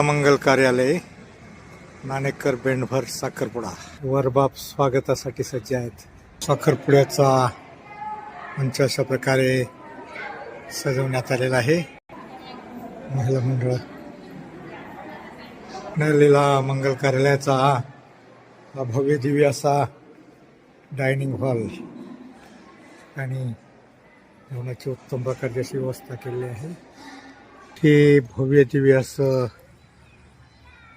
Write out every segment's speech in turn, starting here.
मंगल कार्यालय नाणेकर बेंडभर साखरपुडा. वरबाप स्वागतासाठी सज्ज आहेत. साखरपुड्याचा मंच अशा प्रकारे सजवण्यात आलेला आहे. महिला मंडळ. मिळालेला मंगल कार्यालयाचा हा भव्य दिव्य असा डायनिंग हॉल आणि जेवणाची उत्तम प्रकारची अशी व्यवस्था केलेली आहे. ते भव्य दिव्य असं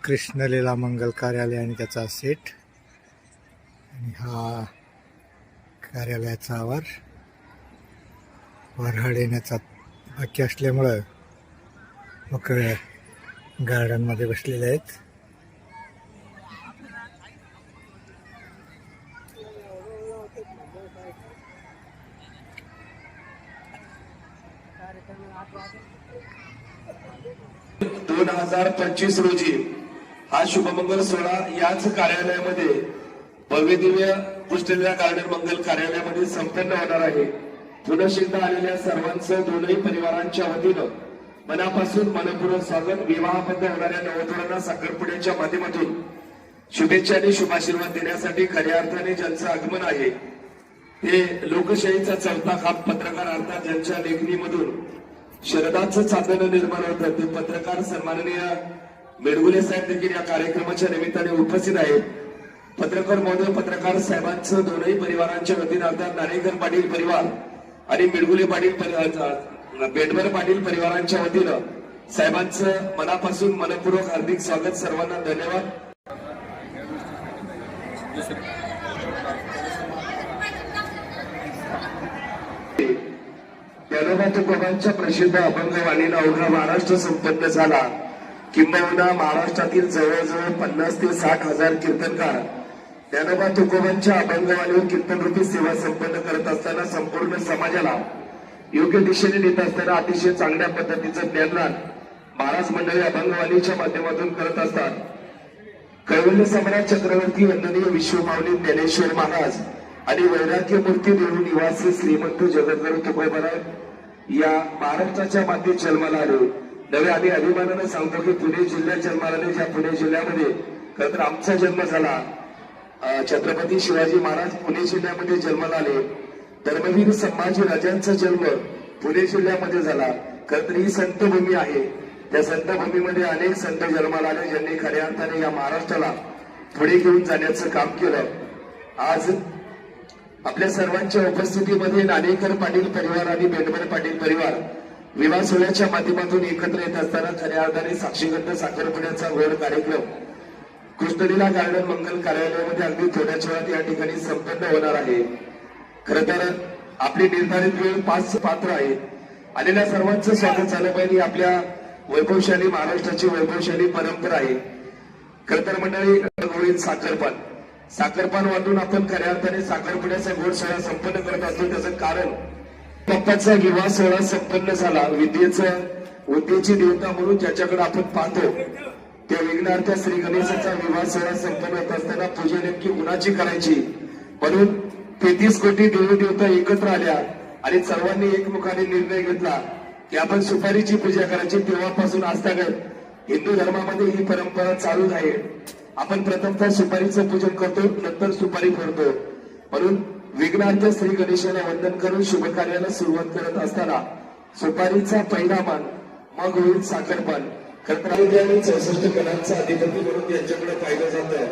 कृष्णलीला मंगल कार्यालय आणि त्याचा सेट. आणि हा कार्यालयाचा आवार. वरहड येण्याचा बाकी असल्यामुळं मग गार्डनमध्ये बसलेले आहेत. दोन हजार पंचवीस रोजी हा शुभमंगल सोहळा याच कार्यालयामध्ये भव्य दिव्य पुष्टलेल्या गार्डन मंगल कार्यालयामध्ये संपन्न होणार आहे. पुनश आलेल्या सर्वांचं दोनही परिवारांच्या वतीनं मनापासून मनपूर्वक स्वागत. विवाहबद्ध होणाऱ्या नवतरुणांना साखरपुड्याच्या माध्यमातून शुभेच्छा आणि शुभाशीर्वाद देण्यासाठी खऱ्या अर्थाने ज्यांचं आगमन आहे हे लोकशाहीचा चौथा खाप पत्रकार अर्थात ज्यांच्या लेखणीमधून शरदाचं चांदणं निर्माण होतं. ते पत्रकार सन्माननीय मेडगुले साहेब देखील या कार्यक्रमाच्या निमित्ताने उपस्थित आहेत. पत्रकार महोदय पत्रकार साहेबांचं दोनही परिवारांच्या वतीनं अर्थात नारेकर पाटील परिवार आणि मिडगुले पाटील बेटवर पाटील परिवारांच्या वतीनं साहेबांचं मनापासून मनपूर्वक हार्दिक स्वागत. सर्वांना धन्यवाद. ज्ञानोबा तुकोबांच्या प्रसिद्ध अभंगवाणीला अवघा महाराष्ट्र संपन्न झाला. किंबहुना महाराष्ट्रातील जवळजवळ पन्नास ते साठ हजार कीर्तनकार ज्ञानोबा तुकोबांच्या अभंगवाणीवर कीर्तनरूपी सेवा संपन्न करत असताना संपूर्ण समाजाला योग्य दिशेने नेत असताना अतिशय चांगल्या पद्धतीचं ज्ञानदान महाराज मंडळी अभंगवाणीच्या माध्यमातून करत असतात. कैवल्य सम्राट चक्रवर्ती वंदनीय विश्वमावली ज्ञानेश्वर महाराज आणि वैराग्य मूर्ती देऊ निवासी श्रीमंत जगद्गुरु तुकोबाराव या महाराष्ट्राच्या मातीत जन्माला आले. नव्हे आम्ही अभिमानानं सांगतो की पुणे जिल्ह्यात जन्माला ज्या पुणे जिल्ह्यामध्ये खरं तर आमचा जन्म झाला. छत्रपती शिवाजी महाराज पुणे जिल्ह्यामध्ये जन्माला आले. धर्मवीर संभाजी राजांचा जन्म पुणे जिल्ह्यामध्ये झाला. खरं तर ही संतभूमी आहे. त्या संतभूमीमध्ये अनेक संत जन्माला आले ज्यांनी खऱ्या अर्थाने या महाराष्ट्राला पुढे घेऊन जाण्याचं काम केलं. आज आपल्या सर्वांच्या उपस्थितीमध्ये नाणेकर पाटील परिवार आणि बेंडबर पाटील परिवार विवाह सोहळ्याच्या माध्यमातून एकत्र येत असताना खऱ्या अर्थाने साक्षीगंध साखरपुड्याचा गोड कार्यक्रम कृष्णलीला गार्डन मंगल कार्यालयामध्ये अगदी थोड्याच वेळात या ठिकाणी संपन्न होणार आहे. खर तर आपली निर्धारित वेळ पाच पात्र आहे. आलेल्या सर्वांचं स्वागत झालं पाहिजे. आपल्या वैभवशाली महाराष्ट्राची वैभवशाली परंपरा आहे. खर तर मंडळी गोळीत साखरपान. साखरपान वाटून आपण खऱ्या अर्थाने साखरपुड्याचा गोड सोहळा संपन्न करत असतो. त्याचं कारण पप्पाचा विवाह सोहळा संपन्न झाला. विद्येचा विद्येची देवता म्हणून ज्याच्याकडे आपण पाहतो त्या विघ्नार्थ श्री गणेशाचा विवाह सोहळा संपन्न होत असताना पूजा नेमकी कुणाची करायची? म्हणून तेहतीस कोटी देवी देवता एकत्र आल्या आणि सर्वांनी एकमुखाने निर्णय घेतला की आपण सुपारीची पूजा करायची. तेव्हापासून आजतागत हिंदू धर्मामध्ये ही परंपरा चालू आहे. आपण प्रथमतः सुपारीचं पूजन करतो नंतर सुपारी फोडतो. म्हणून विघ्नार्थ श्री गणेशाने वंदन करून शुभ कार्याला सुरुवात करत असताना सुपारीचा पहिला मान मग होईल साखरपान खरं चौसष्ट कलांचा अधिपती म्हणून त्यांच्याकडे पाहिलं जातं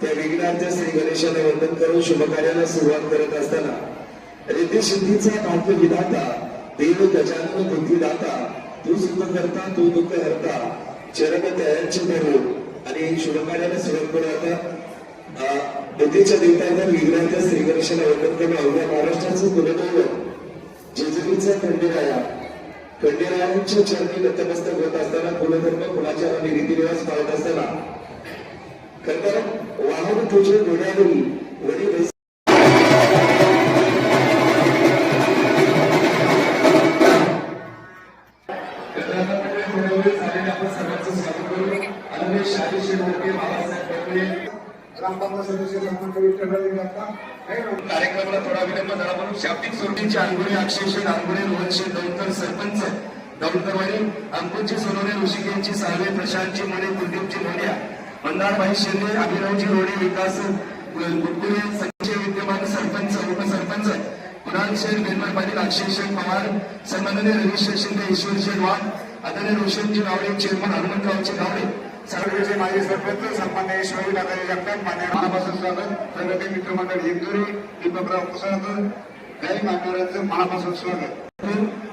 त्या विघ्नार्थ श्री गणेशाने वंदन करून शुभ कार्याला सुरुवात करत असताना रिद्धी सिद्धीचा नाथ विधाता देव गजानन बुद्धिदाता तू सुख करता तू दुःख हरता चरण तयांचे धरून. आणि शुभ कार्याला सुरुवात करत आता अं, बुद्धीच्या देवतांना विघ्नार्थ श्री गणेशाला वंदन महाराष्ट्राचं कुलदैवत जेजुरीचा खंडेराया. खंडेरायांच्या चरणी नतमस्तक होत असताना कुलधर्म कुणाच्या आणि रीतिरिवाज पाळत असताना. खरं वाहन तुझे घोड्यावरी वडील बैस- झाला म्हणून शाब्दिक सुरतीचे अनगुणे अक्षयशे नानगुणे रोहनशे दौतर सरपंच दौलतवाडी अंकुशची सोनवणे ऋषिकेशची साळवे प्रशांतची मोरे कुलदीपची मोड्या मंदारबाई शिंदे अभिनवजी रोडे विकास गुडगुडे संजय विद्यमान सरपंच उपसरपंच कुणाल शेख निर्मल पाटील अक्षय शेख पवार सन्माननीय रवीश शिंदे ईश्वर शेख वाघ आदरणीय रोशनजी गावडे चेअरमन हनुमंतरावचे गावडे सर्वेचे माजी सरपंच सन्मान्य शिवाजी दादाजी जगताप मान्य मनापासून स्वागत प्रगती मित्रमंडळ हिंदुरी दीपकराव कुसळकर काही मान्यवरांचं मनापासून स्वागत.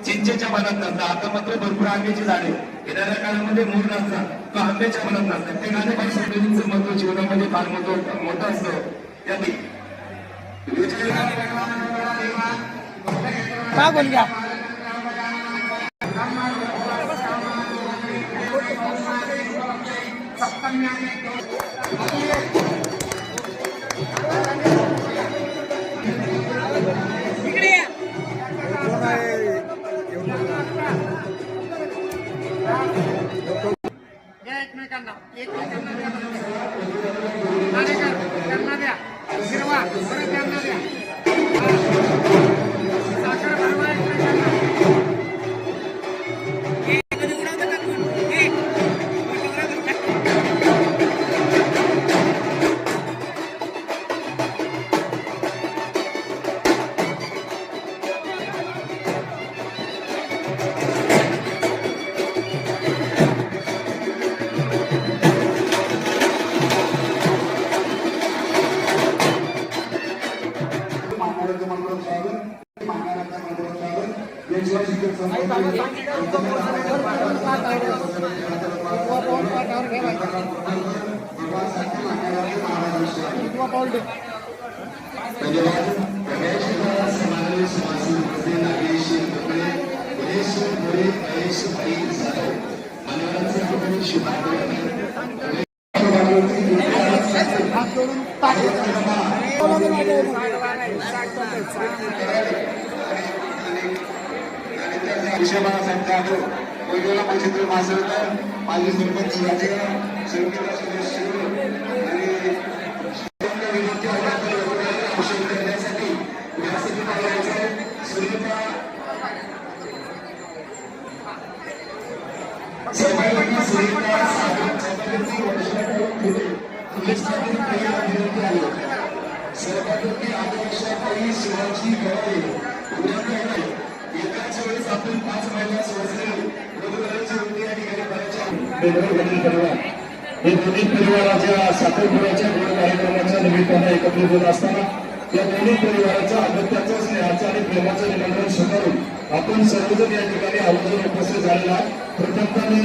चिंचेच्या मनात नसतात आता मात्र भरपूर आंब्याची झाडे. येणाऱ्या काळामध्ये मूळ नसतात तो आंब्याच्या मनात नसतात ते गाणे पण सगळ्यांचं महत्त्व जीवनामध्ये फार महत्त्व मोठं असतं. विजय का बोल गया एकमेकांना. एकमेकांना द्या. नाणेकर, त्यांना द्या. हिरवा परत त्यांना द्या. विषय बाळासाहेब जाधव कोयना मच्छिंद्र मासळकर माजी सरपंच राजेगाव शिवकेला सभापती आदर्शाताई शिवाजी गवळे विनंती एकाच वेळेस आपण पाच महिला ठिकाणी करायची हे दोन्ही परिवाराच्या गोड कार्यक्रमाच्या निमित्तानं एकत्रित होत असताना या दोन्ही परिवाराच्या अगत्याचं स्नेहाचं आणि प्रेमाचं निमंत्रण स्वीकारून आपण सर्वजण या ठिकाणी आवर्जून उपस्थित झालेला प्रथमतः मी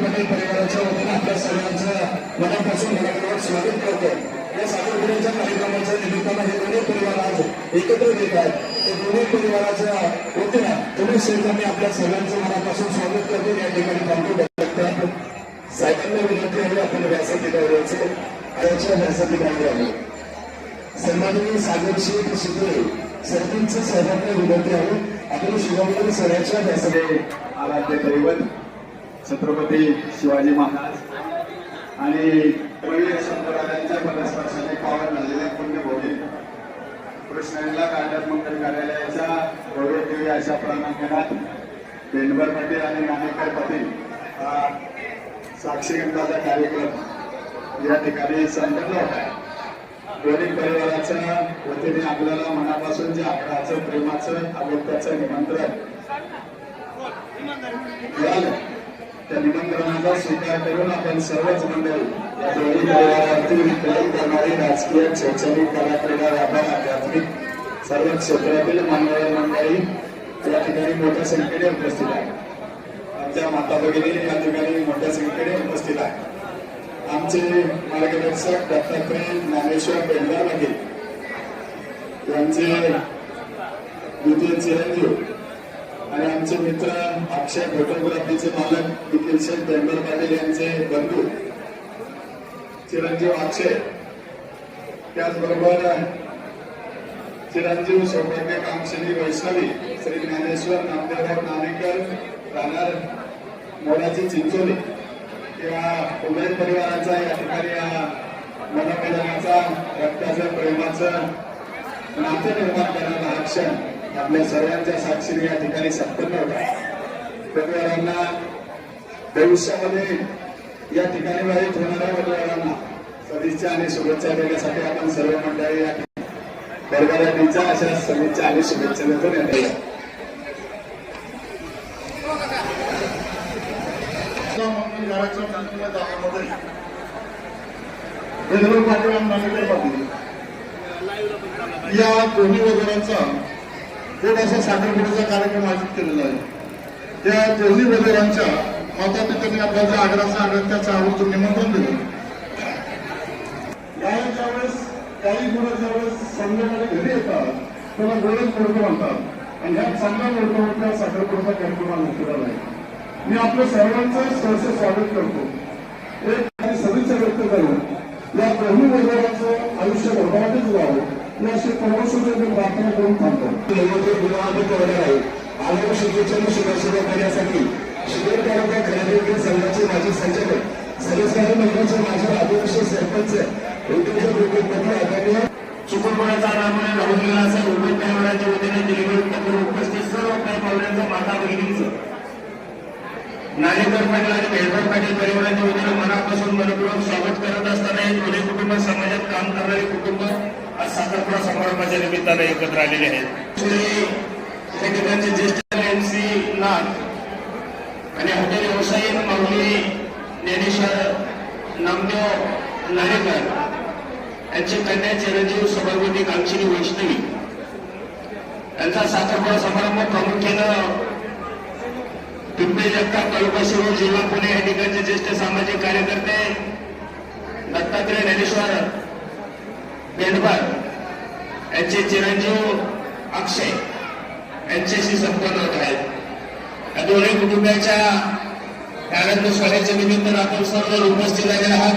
पटेल परिवाराच्या आपल्या सर्वांचं मनापासून स्वागत करतो या साखरपुड्याच्या कार्यक्रमाच्या निमित्तानं हे दोन्ही परिवार आज एकत्र येत आहेत. ते दोन्ही परिवाराच्या वतीनं पुणे शेतांनी आपल्या सगळ्यांचं मनापासून स्वागत करतो. या ठिकाणी थांबतो साहेबांना विनंती आहे आपण व्यासपीठावर यायचं त्याच्या व्यासपीठावर आलो सन्माननीय सागर शेख शिंदे सरपंच साहेबांना विनंती आहे. आपण शिवाजी सराच्या व्यासपीठ आराध्य दैवत छत्रपती शिवाजी महाराज. आणि वडील संप्रदायांच्या पदस्पर्शाने पावन झालेले पुण्यभोगी कृष्णलीला कांडत मंगल कार्यालयाच्या गौरवदेवी अशा प्रांगणात बेंडवर पाटील आणि नाणेकर पाटील साक्षीगंधाचा कार्यक्रम या ठिकाणी संपन्न होता. दोन्ही परिवाराच्या वतीने आपल्याला मनापासून जे आग्रहाचं प्रेमाचं अगोदरचं निमंत्रण. मिळालं त्या निमंत्रणाचा स्वीकार करून आपण सर्वच मंडळी या दोन्ही परिवारावरती विक्रम करणारी राजकीय शैक्षणिक कला क्रीडा व्यापार आध्यात्मिक सर्व क्षेत्रातील मान्यवर मंडळी या ठिकाणी मोठ्या संख्येने उपस्थित आहे आमच्या माता भगिनी या ठिकाणी मोठ्या संख्येने उपस्थित आहे आमचे मार्गदर्शक दत्तात्रय ज्ञानेश्वर पेंढार पाटील यांचे द्वितीय चिरंजीव त्यांचे मित्र अक्षय फोटोग्राफीचे मालक निखिल शेठ बेंबर पाटील यांचे बंधू चिरंजीव अक्षय त्याचबरोबर चिरंजीव सौभाग्य कांक्षणी वैष्णवी श्री ज्ञानेश्वर नामदेवराव नावेकर राहणार मोराची चिंचोली. या उमेद परिवाराचा या ठिकाणी या मनोमिलनाचा रक्ताचं प्रेमाचं नाते निर्माण करणारा हा क्षण. आपल्या सर्वांच्या साक्षीने या ठिकाणी संपन्न होता परिवारांना भविष्यामध्ये या ठिकाणी वाईट होणाऱ्या परिवारांना सदिच्छा आणि शुभेच्छा देण्यासाठी आपण सर्व मंडळी या परिवारांच्या अशा सदिच्छा आणि शुभेच्छा देतो या दोन्ही वगैरेचा थोडासा साखरपुड्याचा कार्यक्रम आयोजित केलेला आहे त्या दोन्ही वगैरेंच्या माता पित्यांनी आपल्याला ज्या आग्रहाचा आग्रह त्याचं आवर्जून निमंत्रण दिलं. ज्यावेळेस काही मुलं ज्यावेळेस संघामध्ये घरी येतात त्याला गोळच मोडकं म्हणतात. आणि ह्या चांगल्या मोडकं साखरपुड्याचा कार्यक्रम आयोजित केला आहे. मी आपल्या सर्वांचं सहर्ष स्वागत करतो. एक आणि सदिच्छा व्यक्त करून या दोन्ही वडिलांचं आयुष्य भरभराटीच व्हावं मी अशी परमेश्वराची मी प्रार्थना करून थांबतो. निर्मोही गुणवाधिक आहे. आगामी शुभेच्छा शुभेच्छा करण्यासाठी शिबिर तालुका खरेदी संघाचे माजी संचालक सर्वसाधारण मंडळाचे माजी आदिवासी सरपंच उद्योजक उद्योगपती आदरणीय चिपळूणचा नामाने राहून गेला असं उमेद परिवाराच्या वतीने दिलीगड तत्व उपस्थित सर्व काही पाहुण्यांचं माता भगिनींचं. नागेकर पाटील आणि भेदभाव पाटील परिवाराच्या वतीने मनापासून मनपूर्वक स्वागत करत असताना हे दोन्ही कुटुंब समाजात काम करणारे कुटुंब आज साखरपुडा समारंभाच्या निमित्तानं एकत्र आलेले आहेत. श्री त्या ठिकाणचे ज्येष्ठ एमसी नाथ आणि हॉटेल व्यवसायी माऊली ज्ञानेश्वर नामदेव नारेकर यांचे कन्या चिरंजीव सभापती कांक्षिणी वैष्णवी. यांचा साखरपुडा समारंभ प्रामुख्यानं पिंपरी जगताप तालुका शिरूर जिल्हा पुणे या ठिकाणचे ज्येष्ठ सामाजिक कार्यकर्ते दत्तात्रय ज्ञानेश्वर बेंडबार यांचे चिरंजीव अक्षय यांच्याशी संपन्न होत आहेत. या दोन्ही कुटुंबाच्या या आनंद सोहळ्याच्या निमित्तानं आपण सर्व उपस्थित झालेले आहात.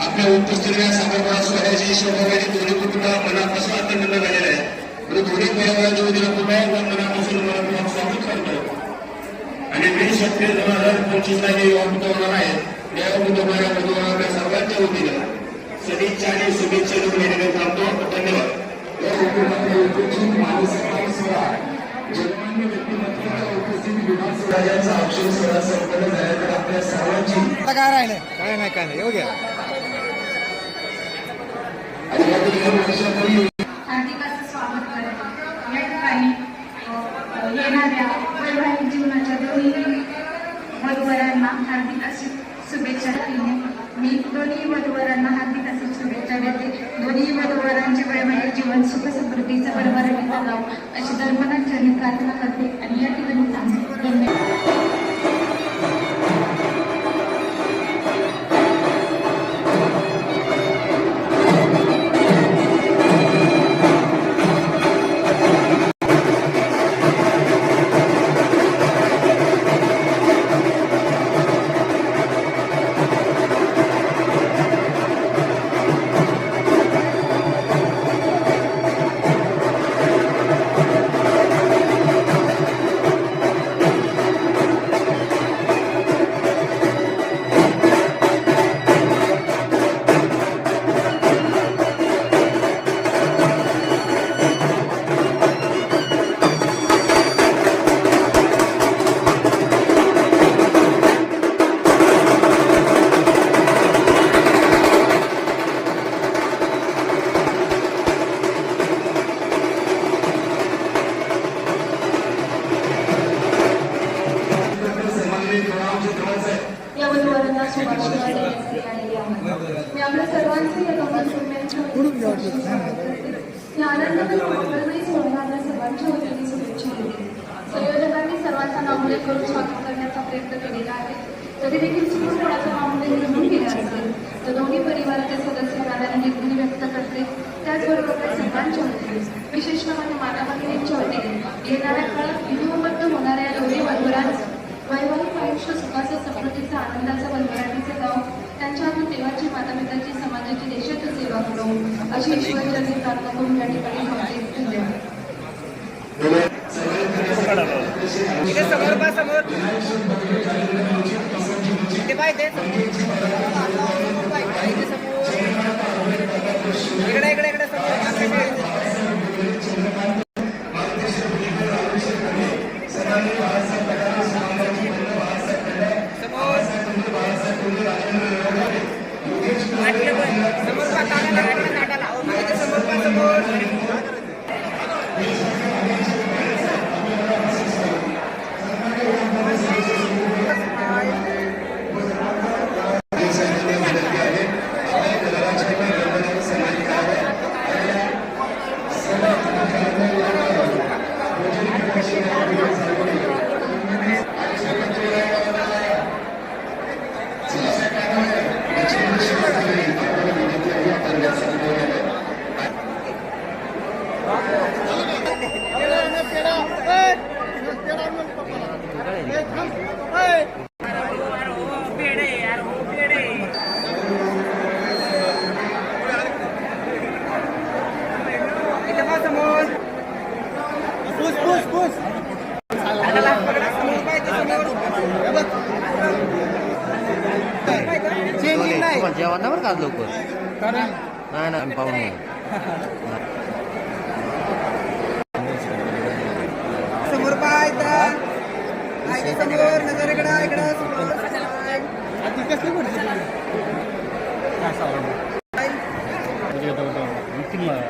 आपल्या उपस्थितीच्या साखरपुडा सोहळ्याची शोभागाडी दोन्ही कुटुंब मनापासून अत्यंत झालेले आहेत. म्हणून दोन्ही परिवाराच्या वतीनं कुटुंबा एकदा मनापासून मनपूर्वक स्वागत करतो. आणि वीस सप्टेंबर दोन हजार पंचवीस ला जे होणार आहेत या कुटुंबाला मधुवरांना सर्वांच्या वतीनं आणि शुभेच्छा देऊन या ठिकाणी थांबतो धन्यवाद. या कुटुंबातील उपस्थित माजी सरपंच सोहळा जन्मान्य व्यक्तिमत्वाच्या उपस्थित विधानसभा यांचा अक्षर सोहळा संपन्न झाल्यानंतर आपल्या सर्वांची आता काय राहिलंय? काय नाही काय नाही. येऊ घ्या आणि या ठिकाणी वर्षापूर्वी हार्दिक असं स्वागत करते या ठिकाणी अ, येणाऱ्या वैवाहिक जीवनाच्या दोन्ही वधूवरांना हार्दिक अशी शुभेच्छा दिली मी दोन्ही वधूवरांना हार्दिक अशी शुभेच्छा देते दोन्ही वधूवरांचे वैवाहिक जीवन सुख समृद्धीचं बरोबरीने जावं अशी धर्मनाथांनी प्रार्थना करते आणि या ठिकाणी थांबते अशी ईश्वरचरणी प्रार्थना करून या ठिकाणी समोर बा समोर इथे पाहिजे इथे समोर इकडे इकडे इकडे समोर समोर पहा ताटाला लागलं ताटाला मागे समोर पहा समोर पेढे यार हो पेढे इथे पहा समोर पुस पुस पुस ताटाला पकडा समोर पाहिजे समोर चेंजिंग नाही पण जेवण नाही बरं का आज लवकर नाही ना आम्ही पाहून येऊ. समोर पाय इथं आईच्या समोर नजर इकडं इकडं समोर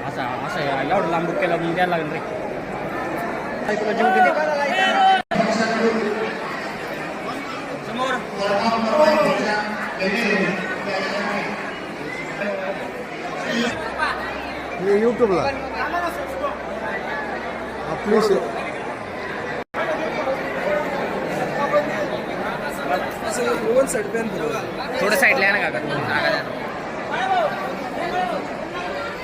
असा असा एवढं लांब केला म्हणून द्यायला लागेल रे यूट्यूबला आपली शे- थोडं साईडला ना काका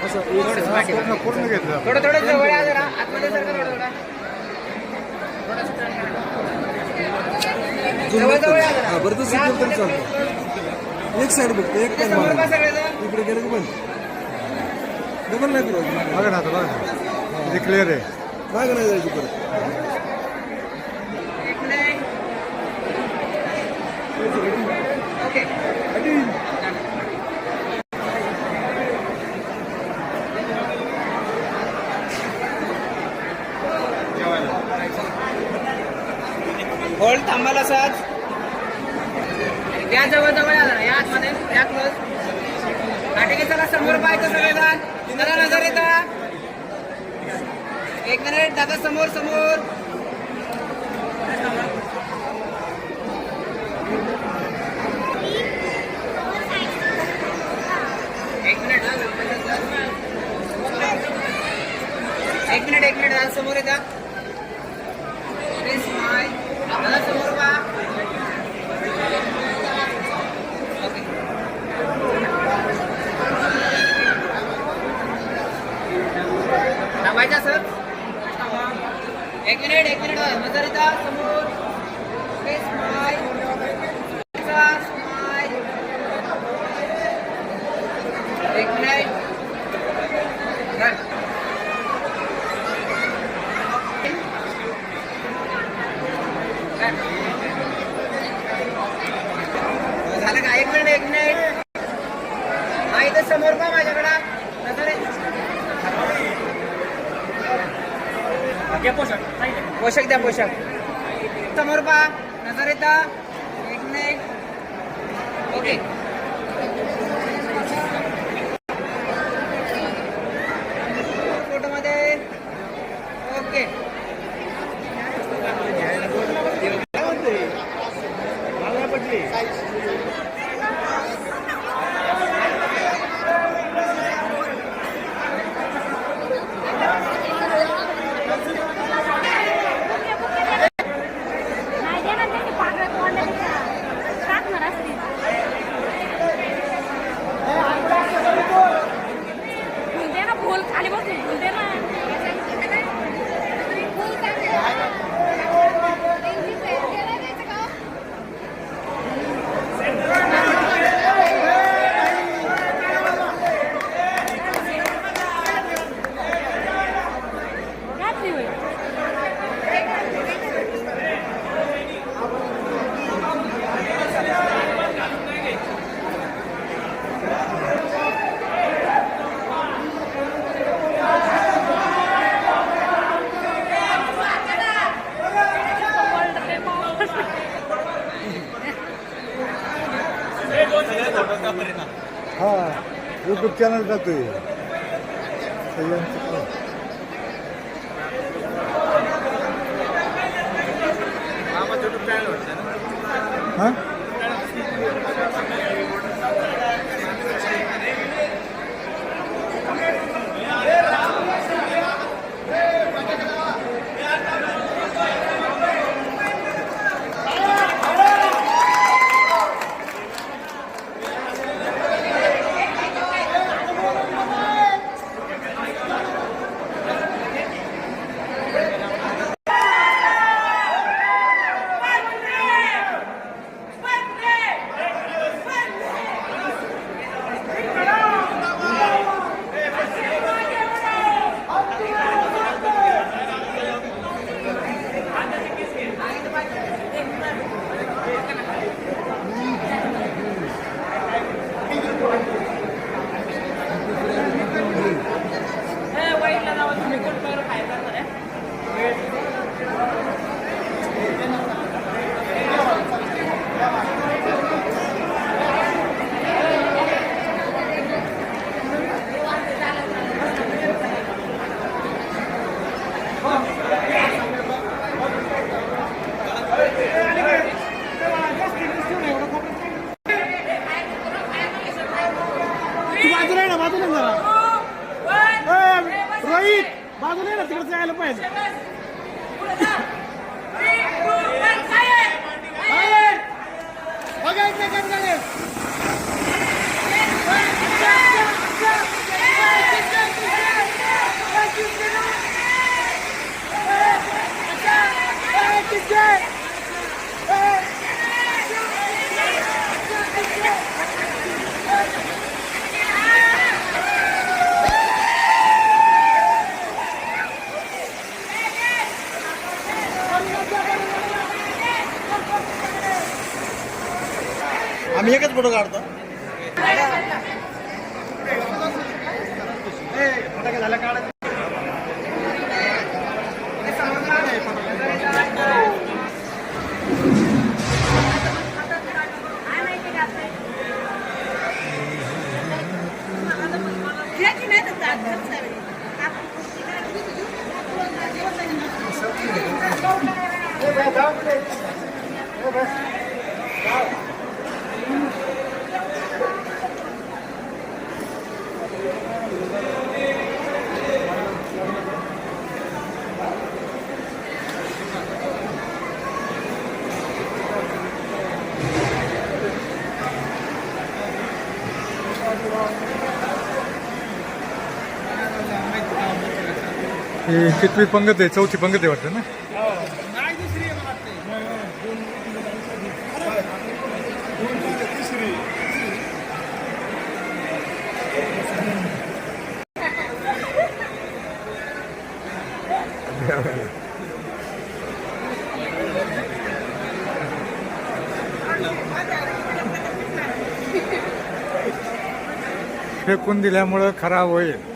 असं एक- पूर्ण पूर्ण घेतलं. थोडं थोडं जवळ या जरा. आतमध्ये सरका थोडं थोडं जवळ जवळ या जरा. बरं तर सिग्नल तरी चालतं एक साईड बघतो एक समोर सगळेजण इकडे गेलं की बंद. डबल नाही फिरवायचं. मागे राहतं बघा ते क्लिअर आहे. मागे नाही जायचं परत इकडे ओके होल्ड या जवळ जवळ आला या आतमध्ये या क्लोज नाटिके चला समोर पाहायचं सगळेजण. तुम्हाला नजर येता एक मिनिट दादा समोर समोर. एक मिनिट एक मिनिट एक मिनिट दादा समोर येतात Please smile. दादा समोर पहा ओके थांबायचा सर एक मिनिट एक मिनिट नजर येता समोर Please smile. Smile. एक मिनिट Done. Done. झालं का एक मिनिट एक मिनिट हा इथं समोर पहा माझ्याकडं नजर आहे पोशाख द्या पोशाख. समोर पहा नजर येता. एक मिनिट ओके. फोटो मध्ये ओके. हा युट्यूब आम्ही एकच ही कितवी पंगत आहे? चौथी पंगत आहे वाटतं ना? फेकून दिल्यामुळं खराब होईल.